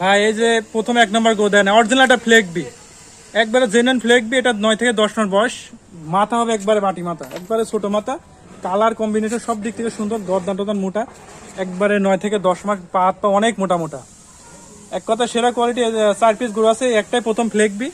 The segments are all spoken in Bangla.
ভাই, এই যে প্রথম এক নম্বর গো দেন। অরিজিনাল একটা ফ্লেক বি একবারে জেনুইন ফ্লেক বি এটা নয় থেকে দশ মাস বয়স। মাথা হবে একবারে বাটি মাথা, একবারে ছোট মাথা। কালার কম্বিনেশন সব দিক থেকে সুন্দর, গরদান টদান মোটা। একবারে নয় থেকে দশ মাস পা হাত পা অনেক মোটা মোটা। এক কথা, সেরা কোয়ালিটি চার পিস গরু আছে, একটাই প্রথম ফ্লেক বি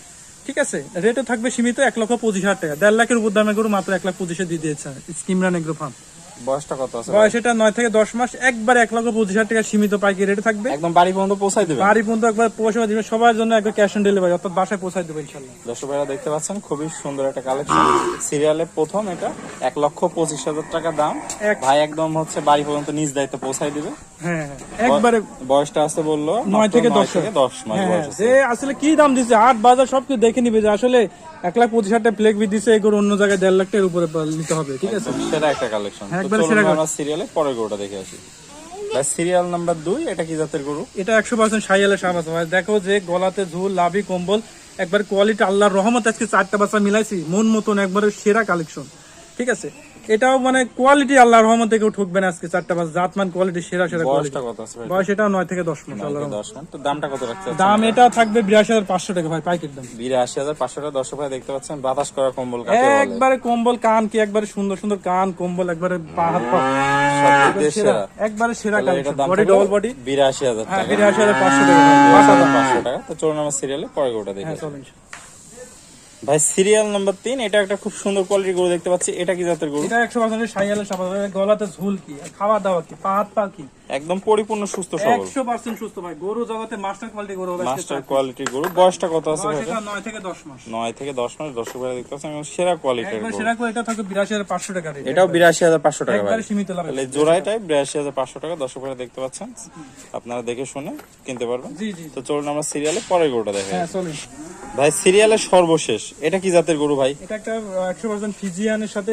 ঠিক আছে? রেটও থাকবে সীমিত, এক লক্ষ পঁচিশ হাজার টাকা। দেড় লাখের উপর দামের গরু মাত্র এক লাখ পঁচিশে দিয়ে দিয়েছে স্কিমরান এগ্রো ফার্ম বয়সটা কত আছে বয়স এটা নয় থেকে দশ মাস একবার এক লক্ষ পঁচিশ হাজার টাকা সীমিত পাইকারি রেটে থাকবে। একদম বাড়ি পর্যন্ত পৌঁছাই দেবে বাড়ি পর্যন্ত একবার পৌঁছে দিবে সবার জন্য একবার ক্যাশ অন ডেলিভারি অর্থাৎ বাসায় পৌঁছাই দেবো ইনশাল্লাহ দর্শক ভাইরা দেখতে পাচ্ছেন খুবই সুন্দর একটা কালেকশন সিরিয়ালে প্রথম এটা এক লক্ষ পঁচিশ হাজার টাকা দাম। ভাই একদম হচ্ছে বাড়ি পর্যন্ত নিজ দায়িত্ব পৌঁছাই দিবে। হ্যাঁ হ্যাঁ একবারে বয়সটা আছে বলল নয় থেকে নয় দশ থেকে দশ মাস হ্যাঁ, বয়স হ্যাঁ, আছে। আসলে কি দাম দিচ্ছে হাট বাজার সব কিছু দেখে নিবে যে আসলে এক লাখ পঁচিশ হাজার টাকা প্লেগ বি দিচ্ছে এগুলো অন্য জায়গায় দেড় লাখ টাকার উপরে নিতে হবে ঠিক আছে? সেটা একটা কালেকশন হ্যাঁ, একবারে সেরা আমরা সিরিয়ালে পরের গরুটা দেখে আসি। সিরিয়াল নাম্বার দুই এটা কি জাতের গরু? এটা একশো পার্সেন্ট সাইয়ালে সামাজ ভাই। দেখো যে গলাতে ঝুল লাভি কম্বল একবার কোয়ালিটি আল্লাহর রহমত আজকে চারটা বাচ্চা মিলাইছি মন মতন একবারে সেরা কালেকশন ঠিক আছে? এটাও মানে কোয়ালিটি আল্লাহর রহমত কেউ ঠকবে না আজকে চারটা বাচ্চা জাতমান কোয়ালিটি সেরা সেরা কোয়ালিটি বয়সটা কত আছে বয়স এটাও নয় থেকে দশ মাস রহমত। দশ মাস তো দামটা কত রাখছে দাম এটা থাকবে বিরাশি হাজার পাঁচশো টাকা ভাই পাইকের দাম। বিরাশি হাজার পাঁচশো টাকা দর্শক ভাই দেখতে পাচ্ছেন বাতাস করা কম্বল একবারে কম্বল কান কি একবারে সুন্দর সুন্দর কান কম্বল একবারে পা হাত একবারে সেরা দাম বডি ডবল বডি বিরাশি হাজার হ্যাঁ বিরাশি হাজার পাঁচশো টাকা। পাঁচশো টাকা। তো চলুন আমার সিরিয়ালে পরে ওটা দেখে হ্যাঁ চলুন ভাই সিরিয়াল নাম্বার তিন এটা একটা খুব সুন্দর কোয়ালিটির গরু দেখতে পাচ্ছি। এটা কি জাতের গরু? এটা একশো পার্সেন্ট সাইয়ালে গলাতে ঝুল কি খাওয়া দাওয়া কি পা হাত পা কি? একদম পরিপূর্ণ সুস্থ সবল। একশো পার্সেন্ট সুস্থ ভাই। গরু জগতে মাস্টার কোয়ালিটি গরু মাস্টার কোয়ালিটির গরু। বয়সটা কত আছে ভাই নয় থেকে দশ মাস। নয় থেকে দশ মাস দর্শক ভাই দেখতে পাচ্ছেন সেরা কোয়ালিটির গরু। সেরা বিরাশি হাজার পাঁচশো টাকা rate। এটাও বিরাশি হাজার পাঁচশো টাকা ভাই। একবারে সীমিত লাভ তাহলে বিরাশি হাজার পাঁচশো টাকা দর্শক ভাই দেখতে পাচ্ছেন। আপনারা দেখে শুনে কিনতে পারবেন। জি জি তো চলুন আমরা সিরিয়ালে পরের গরুটা দেখে হ্যাঁ চলুন। ভাই সিরিয়ালের সর্বশেষ। এটা কি জাতের গরু ভাই? এটা একটা একশো পার্সেন্ট ফিজিয়ানের সাথে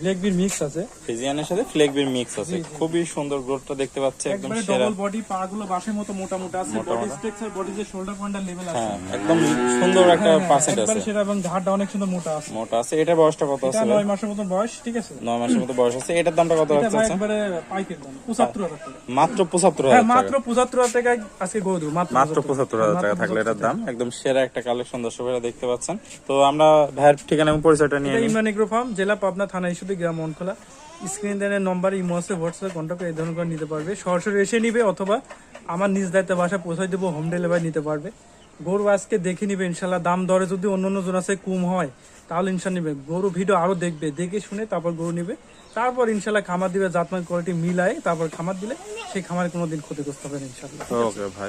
ব্ল্যাক বির মিক্স আছে। ফিজিয়ানের সাথে ফ্লেগবির মিক্স আছে। খুবই সুন্দর গ্রোথটা দেখতে পাচ্ছি একদম সেরা। ডবল বডি পা গুলো বাসের মতো মোটা মোটা আছে বডি স্ট্রাকচার বডি যে শোল্ডার পয়েন্টার লেভেল আছে। হ্যাঁ একদম সুন্দর একটা পার্সেন্ট একবারে আছে। সেটা এবং ঘাটটা অনেক সুন্দর মোটা আছে। মোটা আছে। এটা বয়সটা কত আছে ভাই? নয় মাসের মতো বয়স ঠিক আছে? নয় মাসের মতো বয়স আছে। এটার দামটা কত এটা রাখছে ভাই আচ্ছা? একবারে পাইকের দাম পঁচাত্তর হাজার টাকা। মাত্র পঁচাত্তর হ্যাঁ হাজার মাত্র টাকা পঁচাত্তর হাজার আজকে গরু মাত্র মাত্র পঁচাত্তর। হাজার টাকা থাকলে এটার দাম। একদম সেরা একটা কালেকশন দেখতে পাচ্ছেন। তো আমরা ভাইয়ের ঠিকানা এবং পরিচয়টা নিয়ে ইমরান এগ্রো ফার্ম জেলা পাবনা থানা ইস্যুতে গ্রাম মনখোলা। স্ক্রিন দেনের নম্বর ইমো আছে হোয়াটসঅ্যাপ কন্ট্যাক্ট এই ধরনের করে নিতে পারবে। সরাসরি এসে নিবে অথবা আমার নিজ দায়িত্বে বাসা পৌঁছাই দেবো হোম ডেলিভারি নিতে পারবে। গরু আজকে দেখে নিবে ইনশাল্লাহ। দাম দরে যদি অন্য অন্য জন আছে কম হয় তাহলে ইনশাল নিবে। গরু ভিডিও আরও দেখবে দেখে শুনে তারপর গরু নিবে। তারপর ইনশাল্লাহ খামার দিবে জাতমান কোয়ালিটি মিলায় তারপর খামার দিলে সেই খামারে কোনোদিন ক্ষতিগ্রস্ত হবে না ইনশাল্লাহ। ওকে ভাই।